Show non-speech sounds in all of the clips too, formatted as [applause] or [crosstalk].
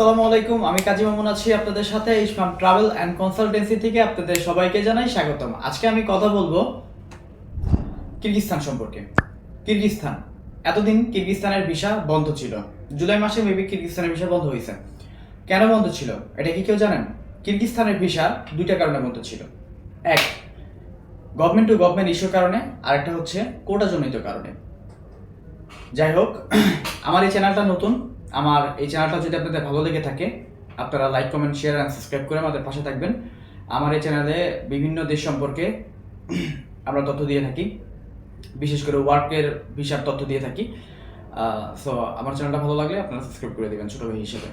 আসসালামু আলাইকুম, আমি কাজী মামুন আছি আপনাদের সাথে ইসমাম ট্রাভেল অ্যান্ড কনসালটেন্সি থেকে আপনাদের সবাইকে জানাই স্বাগতম। আজকে আমি কথা বলব কিরগিস্তান সম্পর্কে। কিরগিস্তান এতদিন কিরগিস্তানের ভিসা বন্ধ ছিল। জুলাই মাসে মেবি কিরগিস্তানের ভিসা বন্ধ হয়েছে। কেন বন্ধ ছিল, এটা কি কেউ জানেন? কিরগিস্তানের ভিসা দুইটা কারণে বন্ধ ছিল। এক গভর্নমেন্ট টু গভর্নমেন্ট ইস্যুর কারণে, আরেকটা হচ্ছে কোটাজনিত কারণে। যাই হোক, [clears throat] আমার এই চ্যানেলটা নতুন আমার এই চ্যানেলটা যদি আপনাদের ভালো লেগে থাকে, আপনারা like comment share and subscribe করে আমাদের পাশে থাকবেন। আমার এই চ্যানেলে বিভিন্ন দেশ সম্পর্কে [clears throat] আমরা তথ্য দিয়ে থাকি। বিশেষ করে ওয়ার্কের ভিসার তথ্য দিয়ে থাকি। সো আমার চ্যানেলটা ভালো লাগলে আপনারা সাবস্ক্রাইব করে দেবেন ছোটো ভাই হিসেবে।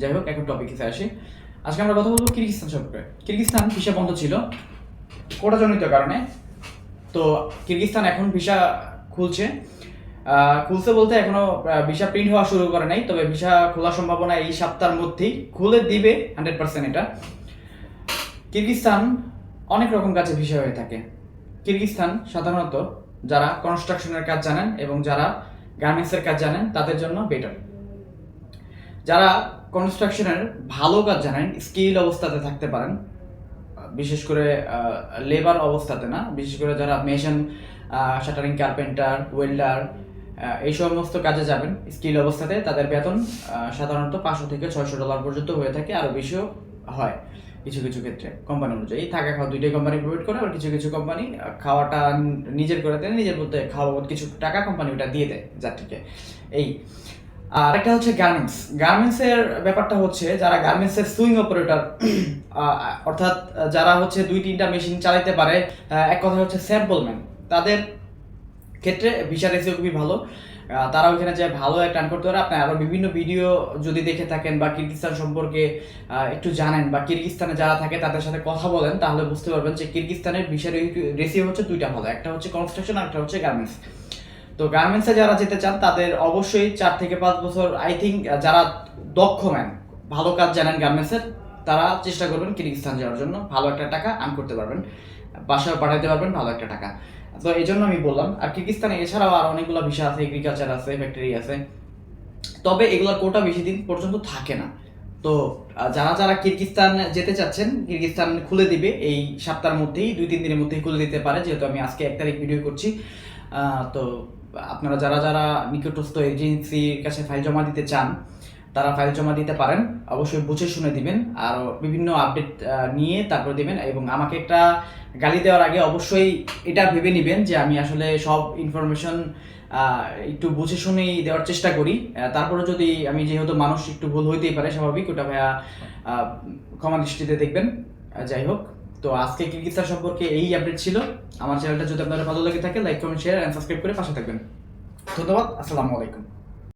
যাই হোক, এখন টপিক হিসেবে আসি। আজকে আমরা কথা বলব কিরগিস্তান সম্পর্কে। কিরগিস্তান ভিসা বন্ধ ছিল কোটাজনিত কারণে। তো কিরগিস্তান এখন ভিসা খুলছে। খুলছে বলতে এখনও ভিসা প্রিন্ট হওয়া শুরু করে নাই, তবে ভিসা খোলার সম্ভাবনা এই সপ্তাহের মধ্যেই। খুলে দিবে হান্ড্রেড পার্সেন্ট এটা। কিরগিস্তান অনেক রকম কাজে ভিসা হয়ে থাকে। কিরগিস্তান সাধারণত যারা কনস্ট্রাকশনের কাজ জানেন এবং যারা গার্মেন্টসের কাজ জানেন, তাদের জন্য বেটার যারা কনস্ট্রাকশনের ভালো কাজ জানেন স্কিল অবস্থাতে থাকতে পারেন, বিশেষ করে লেবার অবস্থাতে না, বিশেষ করে যারা মেশন শাটারিং কার্পেন্টার ওয়েল্ডার এই সমস্ত কাজে যাবেন। স্কিল অবস্থাতে তাদের বেতন সাধারণত পাঁচশো থেকে ছয়শো ডলার পর্যন্ত হয়ে থাকে আরও বেশিও হয় কিছু কিছু ক্ষেত্রে কোম্পানি অনুযায়ী। থাকা খাওয়া দুইটাই কোম্পানি প্রোভাইড করে আর কিছু কিছু কোম্পানি খাওয়াটা নিজের করে দেয়, নিজের বলতে খাওয়া কিছু টাকা কোম্পানি ওটা দিয়ে দেয় যাত্রীকে। এই, আর একটা হচ্ছে গার্মেন্টস গার্মেন্টসের ব্যাপারটা হচ্ছে, যারা গার্মেন্টসের সুইং অপারেটর অর্থাৎ যারা হচ্ছে দুই তিনটা মেশিন চালাইতে পারে এক কথা হচ্ছে স্যাম্পলম্যান তাদের ক্ষেত্রে ভিসা রেসিও খুবই ভালো। তারা ওইখানে যে ভালো একটা আর্ন করতে পারে। আপনি আরও বিভিন্ন ভিডিও যদি দেখে থাকেন বা কিরগিস্তান সম্পর্কে একটু জানেন বা কিরগিস্তানে যারা থাকে তাদের সাথে কথা বলেন, তাহলে বুঝতে পারবেন যে কিরগিস্তানের ভিসা রেসিও হচ্ছে দুইটা ভালো। একটা হচ্ছে কনস্ট্রাকশন আর একটা হচ্ছে গার্মেন্টস তো গার্মেন্টসে যারা যেতে চান, তাদের অবশ্যই চার থেকে পাঁচ বছর আই থিঙ্ক যারা দক্ষ ম্যান ভালো কাজ জানেন গার্মেন্টসের তারা চেষ্টা করবেন কিরগিস্তান যাওয়ার জন্য। ভালো একটা টাকা আর্ন করতে পারবেন। বাসায় পাঠাতে পারবেন, ভালো একটা টাকা। তো এই জন্য আমি বললাম, আর কিরগিস্তানে এছাড়াও আর অনেকগুলো বিষয় আছে এগ্রিকালচার আছে ফ্যাক্টরি আছে। তবে এগুলোর কোটা বেশি দিন পর্যন্ত থাকে না। তো যারা যারা কিরগিস্তান যেতে চাচ্ছেন, কিরগিস্তান খুলে দিবে এই সপ্তাহের মধ্যেই, দুই তিন দিনের মধ্যেই খুলে দিতে পারে, যেহেতু আমি আজকে এক তারিখ ভিডিও করছি। তো, আপনারা যারা যারা নিকটস্থ এজেন্সির কাছে ফাইল জমা দিতে চান তারা ফাইল জমা দিতে পারেন, অবশ্যই বুঝে শুনে দিবেন, আর বিভিন্ন আপডেট নিয়ে তারপর দিবেন, এবং আমাকে একটা গালি দেওয়ার আগে অবশ্যই এটা ভেবে নেবেন যে আমি আসলে সব ইনফরমেশন একটু বুঝে শুনেই দেওয়ার চেষ্টা করি। তারপরে যদি আমি যেহেতু মানুষ, একটু ভুল হইতেই পারে স্বাভাবিক, ওটা ভাইয়া ক্ষমা দৃষ্টিতে দেখবেন। যাই হোক, তো আজকে কিরগিস্তান সম্পর্কে এই আপডেট ছিল। আমার চ্যানেলটা যদি আপনাদের ভালো লেগে থাকে like comment share and subscribe করে পাশে থাকবেন। ধন্যবাদ, আসসালামু আলাইকুম।